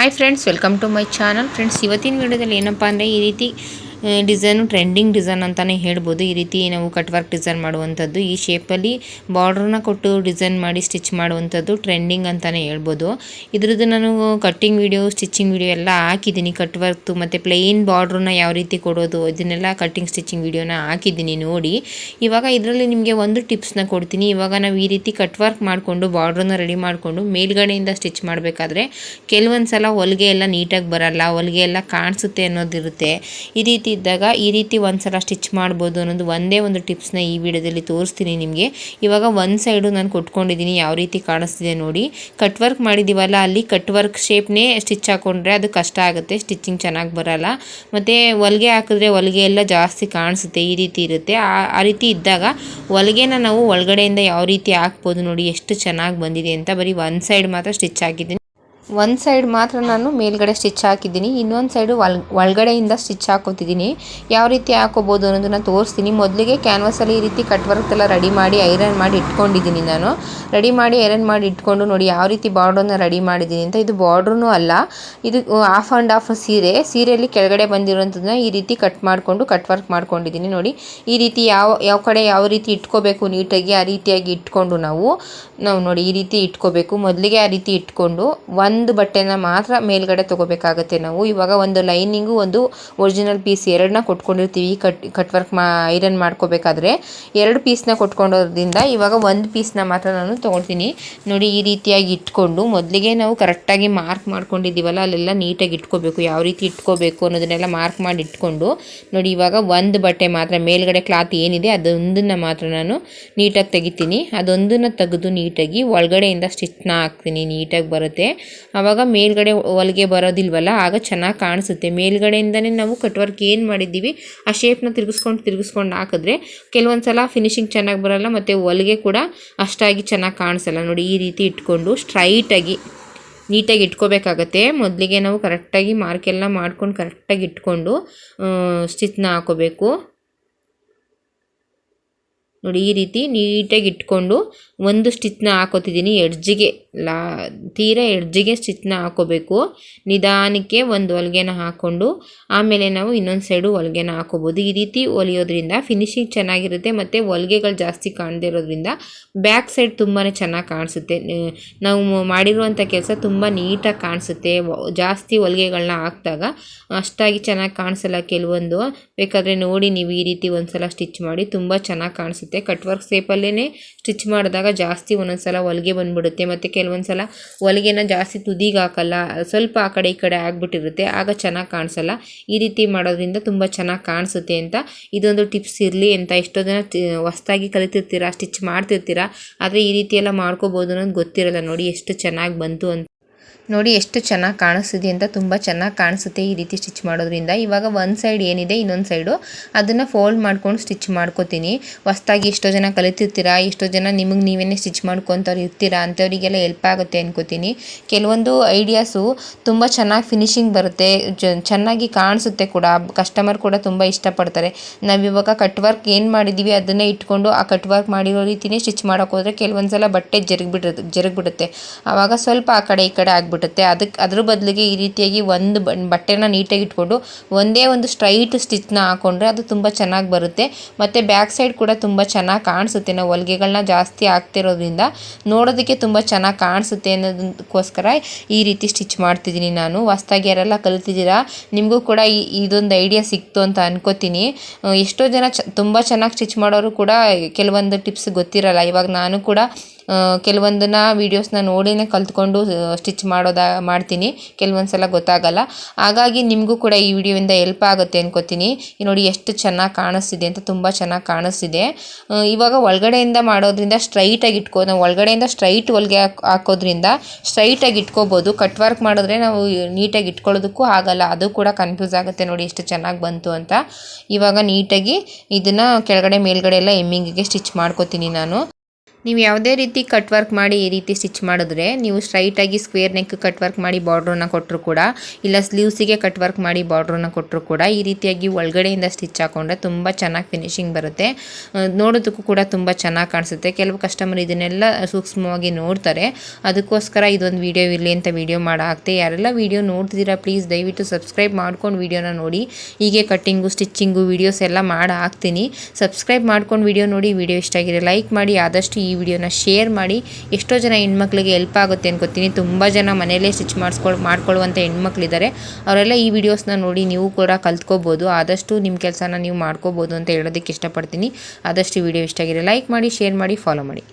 Hi friends welcome to my channel friends ಇವತ್ತಿನ ವಿಡಿಯೋದಲ್ಲಿ ಏನಪ್ಪ ಅಂದರೆ ಈ ರೀತಿ ಡಿಸೈನು ಟ್ರೆಂಡಿಂಗ್ ಡಿಸೈನ್ ಅಂತಲೇ ಹೇಳ್ಬೋದು. ಈ ರೀತಿ ನಾವು ಕಟ್ ವರ್ಕ್ ಡಿಸೈನ್ ಮಾಡುವಂಥದ್ದು. ಈ ಶೇಪಲ್ಲಿ ಬಾರ್ಡ್ರನ್ನ ಕೊಟ್ಟು ಡಿಸೈನ್ ಮಾಡಿ ಸ್ಟಿಚ್ ಮಾಡುವಂಥದ್ದು ಟ್ರೆಂಡಿಂಗ್ ಅಂತಲೇ ಹೇಳ್ಬೋದು. ಇದ್ರದ್ದು ನಾನು ಕಟ್ಟಿಂಗ್ ವಿಡಿಯೋ ಸ್ಟಿಚಿಂಗ್ ವಿಡಿಯೋ ಎಲ್ಲ ಹಾಕಿದ್ದೀನಿ. ಕಟ್ ವರ್ಕ್ ಮತ್ತು ಪ್ಲೇನ್ ಬಾರ್ಡ್ರನ್ನ ಯಾವ ರೀತಿ ಕೊಡೋದು, ಇದನ್ನೆಲ್ಲ ಕಟ್ಟಿಂಗ್ ಸ್ಟಿಚಿಂಗ್ ವಿಡಿಯೋನ ಹಾಕಿದ್ದೀನಿ ನೋಡಿ. ಇವಾಗ ಇದರಲ್ಲಿ ನಿಮಗೆ ಒಂದು ಟಿಪ್ಸ್ನ ಕೊಡ್ತೀನಿ. ಇವಾಗ ನಾವು ಈ ರೀತಿ ಕಟ್ ವರ್ಕ್ ಮಾಡಿಕೊಂಡು ಬಾರ್ಡ್ರನ್ನ ರೆಡಿ ಮಾಡಿಕೊಂಡು ಮೇಲ್ಗಡೆಯಿಂದ ಸ್ಟಿಚ್ ಮಾಡಬೇಕಾದ್ರೆ ಕೆಲವೊಂದು ಸಲ ಹೊಲಿಗೆ ಎಲ್ಲ ನೀಟಾಗಿ ಬರಲ್ಲ. ಹೊಲಿಗೆ ಎಲ್ಲ ಕಾಣಿಸುತ್ತೆ ಅನ್ನೋದಿರುತ್ತೆ. ಈ ರೀತಿ ಇದ್ದಾಗ ಈ ರೀತಿ ಒಂದು ಸಲ ಸ್ಟಿಚ್ ಮಾಡ್ಬೋದು ಅನ್ನೋದು ಒಂದೇ ಒಂದು ಟಿಪ್ಸ್ನ ಈ ವಿಡಿಯೋದಲ್ಲಿ ತೋರಿಸ್ತೀನಿ ನಿಮಗೆ. ಇವಾಗ ಒಂದು ಸೈಡು ನಾನು ಕೊಟ್ಕೊಂಡಿದ್ದೀನಿ, ಯಾವ ರೀತಿ ಕಾಣಿಸ್ತಿದೆ ನೋಡಿ. ಕಟ್ ವರ್ಕ್ ಮಾಡಿದ್ದೀವಲ್ಲ ಅಲ್ಲಿ ಕಟ್ ವರ್ಕ್ ಶೇಪ್ನೇ ಸ್ಟಿಚ್ ಹಾಕೊಂಡ್ರೆ ಅದು ಕಷ್ಟ ಆಗುತ್ತೆ ಸ್ಟಿಚಿಂಗ್ ಚೆನ್ನಾಗಿ ಬರಲ್ಲ. ಮತ್ತು ಹೊಲಿಗೆ ಹಾಕಿದ್ರೆ ಹೊಲಿಗೆ ಎಲ್ಲ ಜಾಸ್ತಿ ಕಾಣಿಸುತ್ತೆ, ಈ ರೀತಿ ಇರುತ್ತೆ. ಆ ರೀತಿ ಇದ್ದಾಗ ಹೊಲಿಗೆನ ನಾವು ಒಳಗಡೆಯಿಂದ ಯಾವ ರೀತಿ ಹಾಕ್ಬೋದು ನೋಡಿ, ಎಷ್ಟು ಚೆನ್ನಾಗಿ ಬಂದಿದೆ ಅಂತ ಬರೀ ಒಂದು ಸೈಡ್ ಮಾತ್ರ ಸ್ಟಿಚ್ ಹಾಕಿದ್ದೀನಿ. ಒಂದು ಸೈಡ್ ಮಾತ್ರ ನಾನು ಮೇಲ್ಗಡೆ ಸ್ಟಿಚ್ ಹಾಕಿದ್ದೀನಿ, ಇನ್ನೊಂದು ಸೈಡು ಒಳ, ಒಳಗಡೆಯಿಂದ ಸ್ಟಿಚ್ ಹಾಕೋತಿದ್ದೀನಿ. ಯಾವ ರೀತಿ ಹಾಕೋಬೋದು ಅನ್ನೋದನ್ನ ತೋರಿಸ್ತೀನಿ. ಮೊದಲಿಗೆ ಕ್ಯಾನ್ವಸಲ್ಲಿ ಈ ರೀತಿ ಕಟ್ ವರ್ಕ್ ಎಲ್ಲ ರೆಡಿ ಮಾಡಿ ಐರನ್ ಮಾಡಿ ಇಟ್ಕೊಂಡಿದ್ದೀನಿ ನಾನು. ರೆಡಿ ಮಾಡಿ ಐರನ್ ಮಾಡಿ ಇಟ್ಕೊಂಡು ನೋಡಿ ಯಾವ ರೀತಿ ಬಾರ್ಡ್ರನ್ನ ರೆಡಿ ಮಾಡಿದ್ದೀನಿ ಅಂತ. ಇದು ಬಾರ್ಡ್ರೂ ಅಲ್ಲ, ಇದು ಆಫ್ ಆ್ಯಂಡ್ ಆಫ್ ಸೀರೆ. ಸೀರೆಯಲ್ಲಿ ಕೆಳಗಡೆ ಬಂದಿರೋಂಥದ್ದನ್ನ ಈ ರೀತಿ ಕಟ್ ಮಾಡಿಕೊಂಡು ಕಟ್ ವರ್ಕ್ ಮಾಡ್ಕೊಂಡಿದ್ದೀನಿ ನೋಡಿ. ಈ ರೀತಿ ಯಾವ ಯಾವ ಕಡೆ ಯಾವ ರೀತಿ ಇಟ್ಕೋಬೇಕು ನೀಟಾಗಿ, ಆ ರೀತಿಯಾಗಿ ಇಟ್ಕೊಂಡು ನಾವು ನಾವು ನೋಡಿ ಈ ರೀತಿ ಇಟ್ಕೋಬೇಕು. ಮೊದಲಿಗೆ ಆ ರೀತಿ ಇಟ್ಕೊಂಡು ಒಂದು ಬಟ್ಟೆನ ಮಾತ್ರ ಮೇಲ್ಗಡೆ ತಗೋಬೇಕಾಗುತ್ತೆ ನಾವು. ಇವಾಗ ಒಂದು ಲೈನಿಂಗು, ಒಂದು ಒರಿಜಿನಲ್ ಪೀಸ್ ಎರಡನ್ನ ಕೊಟ್ಕೊಂಡಿರ್ತೀವಿ. ಕಟ್ ಕಟ್ ವರ್ಕ್ ಮಾ, ಐರನ್ ಮಾಡ್ಕೋಬೇಕಾದ್ರೆ ಎರಡು ಪೀಸ್ನ ಕೊಟ್ಕೊಂಡೋದ್ರಿಂದ ಇವಾಗ ಒಂದು ಪೀಸ್ನ ಮಾತ್ರ ನಾನು ತೊಗೊಳ್ತೀನಿ. ನೋಡಿ, ಈ ರೀತಿಯಾಗಿ ಇಟ್ಕೊಂಡು ಮೊದಲಿಗೆ ನಾವು ಕರೆಕ್ಟಾಗಿ ಮಾರ್ಕ್ ಮಾಡ್ಕೊಂಡಿದ್ದೀವಲ್ಲ, ಅಲ್ಲೆಲ್ಲ ನೀಟಾಗಿ ಇಟ್ಕೋಬೇಕು. ಯಾವ ರೀತಿ ಇಟ್ಕೋಬೇಕು ಅನ್ನೋದನ್ನೆಲ್ಲ ಮಾರ್ಕ್ ಮಾಡಿ ಇಟ್ಕೊಂಡು ನೋಡಿ, ಇವಾಗ ಒಂದು ಬಟ್ಟೆ ಮಾತ್ರ ಮೇಲ್ಗಡೆ ಕ್ಲಾತ್ ಏನಿದೆ ಅದೊಂದನ್ನು ಮಾತ್ರ ನಾನು ನೀಟಾಗಿ ತೆಗಿತೀನಿ. ಅದೊಂದನ್ನು ತೆಗೆದು ನೀಟಾಗಿ ಒಳಗಡೆಯಿಂದ ಸ್ಟಿಚ್ನ ಹಾಕ್ತೀನಿ. ನೀಟಾಗಿ ಬರುತ್ತೆ. ಆವಾಗ ಮೇಲ್ಗಡೆ ಹೊಲಿಗೆ ಬರೋದಿಲ್ವಲ್ಲ, ಆಗ ಚೆನ್ನಾಗಿ ಕಾಣಿಸುತ್ತೆ. ಮೇಲ್ಗಡೆಯಿಂದನೇ ನಾವು ಕಟ್ ವರ್ಕ್ ಏನು ಮಾಡಿದ್ದೀವಿ, ಆ ಶೇಪ್ನ ತಿರುಗಿಸ್ಕೊಂಡು ತಿರುಗಿಸ್ಕೊಂಡು ಹಾಕಿದ್ರೆ ಕೆಲವೊಂದು ಸಲ ಫಿನಿಶಿಂಗ್ ಚೆನ್ನಾಗಿ ಬರೋಲ್ಲ, ಮತ್ತು ಹೊಲಿಗೆ ಕೂಡ ಅಷ್ಟಾಗಿ ಚೆನ್ನಾಗಿ ಕಾಣಿಸಲ್ಲ. ನೋಡಿ, ಈ ರೀತಿ ಇಟ್ಕೊಂಡು ಸ್ಟ್ರೈಟಾಗಿ ನೀಟಾಗಿ ಇಟ್ಕೋಬೇಕಾಗತ್ತೆ. ಮೊದಲಿಗೆ ನಾವು ಕರೆಕ್ಟಾಗಿ ಮಾರ್ಕೆಲ್ಲ ಮಾಡ್ಕೊಂಡು ಕರೆಕ್ಟಾಗಿ ಇಟ್ಕೊಂಡು ಸ್ಟಿಚ್ನ ಹಾಕೋಬೇಕು. ನೋಡಿ, ಈ ರೀತಿ ನೀಟಾಗಿ ಇಟ್ಕೊಂಡು ಒಂದು ಸ್ಟಿಚ್ನ ಹಾಕೋತಿದ್ದೀನಿ. ಎಡ್ಜಿಗೆ ಲಾ, ತೀರಾ ಎಡ್ಜಿಗೆ ಸ್ಟಿಚ್ನ ಹಾಕೋಬೇಕು. ನಿಧಾನಕ್ಕೆ ಒಂದು ಹೊಲಿಗೆನ ಹಾಕ್ಕೊಂಡು ಆಮೇಲೆ ನಾವು ಇನ್ನೊಂದು ಸೈಡು ಹೊಲಿಗೆನ ಹಾಕೋಬೋದು. ಈ ರೀತಿ ಹೊಲಿಯೋದ್ರಿಂದ ಫಿನಿಶಿಂಗ್ ಚೆನ್ನಾಗಿರುತ್ತೆ ಮತ್ತು ಹೊಲಿಗೆಗಳು ಜಾಸ್ತಿ ಕಾಣದೇ ಇರೋದ್ರಿಂದ ಬ್ಯಾಕ್ ಸೈಡ್ ತುಂಬಾ ಚೆನ್ನಾಗಿ ಕಾಣಿಸುತ್ತೆ. ನಾವು ಮಾಡಿರುವಂಥ ಕೆಲಸ ತುಂಬ ನೀಟಾಗಿ ಕಾಣಿಸುತ್ತೆ. ಜಾಸ್ತಿ ಹೊಲಿಗೆಗಳನ್ನ ಹಾಕಿದಾಗ ಅಷ್ಟಾಗಿ ಚೆನ್ನಾಗಿ ಕಾಣಿಸಲ್ಲ ಕೆಲವೊಂದು. ಬೇಕಾದರೆ ನೋಡಿ ನೀವು ಈ ರೀತಿ ಒಂದು ಸಲ ಸ್ಟಿಚ್ ಮಾಡಿ, ತುಂಬ ಚೆನ್ನಾಗಿ ಕಾಣಿಸುತ್ತೆ. ಕಟ್ ವರ್ಕ್ ಸೇಪಲ್ಲೇ ಸ್ಟಿಚ್ ಮಾಡಿದಾಗ ಜಾಸ್ತಿ ಒಂದೊಂದು ಸಲ ಹೊಲಿಗೆ ಬಂದುಬಿಡುತ್ತೆ. ಮತ್ತು ಕೆಲವೊಂದು ಸಲ ಹೊಲಿಗೆನ ಜಾಸ್ತಿ ತುದಿಗೆ ಹಾಕಲ್ಲ, ಸ್ವಲ್ಪ ಆ ಕಡೆ ಈ ಕಡೆ ಆಗಿಬಿಟ್ಟಿರುತ್ತೆ. ಆಗ ಚೆನ್ನಾಗಿ ಕಾಣಿಸಲ್ಲ. ಈ ರೀತಿ ಮಾಡೋದ್ರಿಂದ ತುಂಬ ಚೆನ್ನಾಗಿ ಕಾಣಿಸುತ್ತೆ ಅಂತ ಇದೊಂದು ಟಿಪ್ಸ್ ಇರಲಿ ಅಂತ. ಎಷ್ಟೋ ಜನ ಹೊಸ್ದಾಗಿ ಕಲಿತಿರ್ತೀರ, ಸ್ಟಿಚ್ ಮಾಡ್ತಿರ್ತೀರ, ಆದರೆ ಈ ರೀತಿ ಎಲ್ಲ ಮಾಡ್ಕೋಬೋದು ಅನ್ನೋದು ಗೊತ್ತಿರಲ್ಲ ನೋಡಿ ಎಷ್ಟು ಚೆನ್ನಾಗಿ ಬಂತು ಅಂತ. ನೋಡಿ ಎಷ್ಟು ಚೆನ್ನಾಗಿ ಕಾಣಿಸ್ತಿದೆ ಅಂತ ತುಂಬ ಚೆನ್ನಾಗಿ ಕಾಣಿಸುತ್ತೆ ಈ ರೀತಿ ಸ್ಟಿಚ್ ಮಾಡೋದ್ರಿಂದ. ಇವಾಗ ಒಂದು ಸೈಡ್ ಏನಿದೆ, ಇನ್ನೊಂದು ಸೈಡು ಅದನ್ನು ಫೋಲ್ಡ್ ಮಾಡ್ಕೊಂಡು ಸ್ಟಿಚ್ ಮಾಡ್ಕೋತೀನಿ. ಹೊಸ್ದಾಗಿ ಎಷ್ಟೋ ಜನ ಕಲಿತಿರ್ತೀರಾ, ಎಷ್ಟೋ ಜನ ನಿಮಗೆ ನೀವೇ ಸ್ಟಿಚ್ ಮಾಡ್ಕೊತವ್ರು ಇರ್ತೀರಾ ಅಂಥವರಿಗೆಲ್ಲ ಹೆಲ್ಪ್ ಆಗುತ್ತೆ ಅನ್ಕೋತೀನಿ. ಕೆಲವೊಂದು ಐಡಿಯಾಸು ತುಂಬ ಚೆನ್ನಾಗಿ ಫಿನಿಶಿಂಗ್ ಬರುತ್ತೆ ಚೆನ್ನಾಗಿ ಕಾಣಿಸುತ್ತೆ ಕೂಡ. ಕಸ್ಟಮರ್ ಕೂಡ ತುಂಬ ಇಷ್ಟಪಡ್ತಾರೆ. ನಾವಿವಾಗ ಕಟ್ ವರ್ಕ್ ಏನು ಮಾಡಿದ್ದೀವಿ ಅದನ್ನೇ ಇಟ್ಕೊಂಡು ಆ ಕಟ್ ವರ್ಕ್ ಮಾಡಿರೋ ರೀತಿಯೇ ಸ್ಟಿಚ್ ಮಾಡೋಕೆ ಹೋದರೆ ಕೆಲವೊಂದು ಸಲ ಬಟ್ಟೆ ಜರುಗಿಬಿಡುತ್ತೆ ಜರುಗಿಬಿಡುತ್ತೆ. ಆವಾಗ ಸ್ವಲ್ಪ ಆ ಕಡೆ ಈ ಕಡೆ ಆಗ್ಬಿಡುತ್ತೆ ಅದಕ್ಕೆ ಅದ್ರ ಬದಲಿಗೆ ಈ ರೀತಿಯಾಗಿ ಒಂದು ಬಟ್ಟೆನ ನೀಟಾಗಿ ಇಟ್ಕೊಂಡು ಒಂದೇ ಒಂದು ಸ್ಟ್ರೈಟ್ ಸ್ಟಿಚ್ನ ಹಾಕೊಂಡ್ರೆ ಅದು ತುಂಬ ಚೆನ್ನಾಗಿ ಬರುತ್ತೆ. ಮತ್ತು ಬ್ಯಾಕ್ ಸೈಡ್ ಕೂಡ ತುಂಬ ಚೆನ್ನಾಗಿ ಕಾಣಿಸುತ್ತೆ. ನಾವು ಹೊಲಿಗೆಗಳನ್ನ ಜಾಸ್ತಿ ಆಗ್ತಿರೋದ್ರಿಂದ ನೋಡೋದಕ್ಕೆ ತುಂಬ ಚೆನ್ನಾಗಿ ಕಾಣಿಸುತ್ತೆ ಅನ್ನೋದಕ್ಕೋಸ್ಕರ ಈ ರೀತಿ ಸ್ಟಿಚ್ ಮಾಡ್ತಿದ್ದೀನಿ ನಾನು. ಹೊಸ್ದಾಗಿ ಯಾರೆಲ್ಲ ಕಲಿತಿದ್ದೀರಾ, ನಿಮಗೂ ಕೂಡ ಈ, ಇದೊಂದು ಐಡಿಯಾ ಸಿಕ್ತು ಅಂತ ಅನ್ಕೋತೀನಿ. ಎಷ್ಟೋ ಜನ ಚ, ತುಂಬ ಚೆನ್ನಾಗಿ ಸ್ಟಿಚ್ ಮಾಡೋರು ಕೂಡ ಕೆಲವೊಂದು ಟಿಪ್ಸ್ ಗೊತ್ತಿರಲ್ಲ. ಇವಾಗ ನಾನು ಕೂಡ ಕೆಲವೊಂದನ್ನ ವೀಡಿಯೋಸ್ನ ನೋಡಿನೇ ಕಲ್ತ್ಕೊಂಡು ಸ್ಟಿಚ್ ಮಾಡೋದ, ಮಾಡ್ತೀನಿ. ಕೆಲವೊಂದು ಸಲ ಗೊತ್ತಾಗಲ್ಲ. ಹಾಗಾಗಿ ನಿಮಗೂ ಕೂಡ ಈ ವಿಡಿಯೋಯಿಂದ ಹೆಲ್ಪ್ ಆಗುತ್ತೆ ಅನ್ಕೋತೀನಿ. ನೋಡಿ ಎಷ್ಟು ಚೆನ್ನಾಗಿ ಕಾಣಿಸ್ತಿದೆ ಅಂತ ತುಂಬ ಚೆನ್ನಾಗಿ ಕಾಣಿಸ್ತಿದೆ. ಇವಾಗ ಒಳಗಡೆಯಿಂದ ಮಾಡೋದ್ರಿಂದ ಸ್ಟ್ರೈಟಾಗಿ ಇಟ್ಕೋ ನಾವು ಒಳಗಡೆಯಿಂದ ಸ್ಟ್ರೈಟ್ ಹೊಲಿಗೆ ಹಾಕೋದ್ರಿಂದ ಸ್ಟ್ರೈಟಾಗಿ ಇಟ್ಕೋಬೋದು. ಕಟ್ ವರ್ಕ್ ಮಾಡಿದ್ರೆ ನಾವು ನೀಟಾಗಿ ಇಟ್ಕೊಳ್ಳೋದಕ್ಕೂ ಆಗಲ್ಲ. ಅದು ಕೂಡ ಕನ್ಫ್ಯೂಸ್ ಆಗುತ್ತೆ ನೋಡಿ ಎಷ್ಟು ಚೆನ್ನಾಗಿ ಬಂತು ಅಂತ. ಇವಾಗ ನೀಟಾಗಿ ಇದನ್ನು ಕೆಳಗಡೆ ಮೇಲ್ಗಡೆ ಎಲ್ಲ ಎಮ್ಮಿಂಗಿಗೆ ಸ್ಟಿಚ್ ಮಾಡ್ಕೋತೀನಿ ನಾನು. ನೀವು ಯಾವುದೇ ರೀತಿ ಕಟ್ ವರ್ಕ್ ಮಾಡಿ ಈ ರೀತಿ ಸ್ಟಿಚ್ ಮಾಡಿದ್ರೆ, ನೀವು ಸ್ಟ್ರೈಟಾಗಿ ಸ್ಕ್ವೇರ್ ನೆಕ್ ಕಟ್ ವರ್ಕ್ ಮಾಡಿ ಬಾರ್ಡ್ರನ್ನ ಕೊಟ್ಟರು ಕೂಡ, ಇಲ್ಲ ಸ್ಲೀವ್ಸಿಗೆ ಕಟ್ ವರ್ಕ್ ಮಾಡಿ ಬಾರ್ಡ್ರನ್ನ ಕೊಟ್ಟರು ಕೂಡ, ಈ ರೀತಿಯಾಗಿ ಒಳಗಡೆಯಿಂದ ಸ್ಟಿಚ್ ಹಾಕೊಂಡ್ರೆ ತುಂಬ ಚೆನ್ನಾಗಿ ಫಿನಿಶಿಂಗ್ ಬರುತ್ತೆ. ನೋಡೋದಕ್ಕೂ ಕೂಡ ತುಂಬ ಚೆನ್ನಾಗಿ ಕಾಣಿಸುತ್ತೆ. ಕೆಲವು ಕಸ್ಟಮರ್ ಇದನ್ನೆಲ್ಲ ಸೂಕ್ಷ್ಮವಾಗಿ ನೋಡ್ತಾರೆ. ಅದಕ್ಕೋಸ್ಕರ ಇದೊಂದು ವಿಡಿಯೋ ಇರಲಿ ಅಂತ ವಿಡಿಯೋ ಮಾಡಾಕ್ತೆ ಯಾರೆಲ್ಲ ವಿಡಿಯೋ ನೋಡ್ತಿದ್ದೀರಾ ಪ್ಲೀಸ್ ದಯವಿಟ್ಟು ಸಬ್ಸ್ಕ್ರೈಬ್ ಮಾಡ್ಕೊಂಡು ವಿಡಿಯೋನ ನೋಡಿ. ಹೀಗೆ ಕಟ್ಟಿಂಗು ಸ್ಟಿಚ್ಚಿಂಗು ವಿಡಿಯೋಸ್ ಎಲ್ಲ ಮಾಡಿ ಹಾಕ್ತೀನಿ ಸಬ್ಸ್ಕ್ರೈಬ್ ಮಾಡ್ಕೊಂಡು ವಿಡಿಯೋ ನೋಡಿ. ವಿಡಿಯೋ ಇಷ್ಟ ಆಗಿದೆ ಲೈಕ್ ಮಾಡಿ. ಆದಷ್ಟು ಈ ವಿಡಿಯೋನ ಶೇರ್ ಮಾಡಿ ಎಷ್ಟೋ ಜನ ಹೆಣ್ಮಕ್ಳಿಗೆ ಹೆಲ್ಪ್ ಆಗುತ್ತೆ ಅನ್ಕೋತೀನಿ. ತುಂಬ ಜನ ಮನೆಯಲ್ಲೇ ಸ್ಟಿಚ್ ಮಾಡಿಸ್ಕೊಳ್ ಮಾಡ್ಕೊಳ್ಳುವಂಥ ಹೆಣ್ಮಕ್ಳಿದ್ದಾರೆ ಅವರೆಲ್ಲ ಈ ವಿಡಿಯೋಸ್ನ ನೋಡಿ ನೀವು ಕೂಡ ಕಲ್ತ್ಕೋಬೋದು. ಆದಷ್ಟು ನಿಮ್ಮ ಕೆಲಸನ ನೀವು ಮಾಡ್ಕೋಬೋದು ಅಂತ ಹೇಳೋದಕ್ಕೆ ಇಷ್ಟಪಡ್ತೀನಿ. ಆದಷ್ಟು ವಿಡಿಯೋ ಇಷ್ಟ ಆಗಿದೆ ಲೈಕ್ ಮಾಡಿ ಶೇರ್ ಮಾಡಿ ಫಾಲೋ ಮಾಡಿ.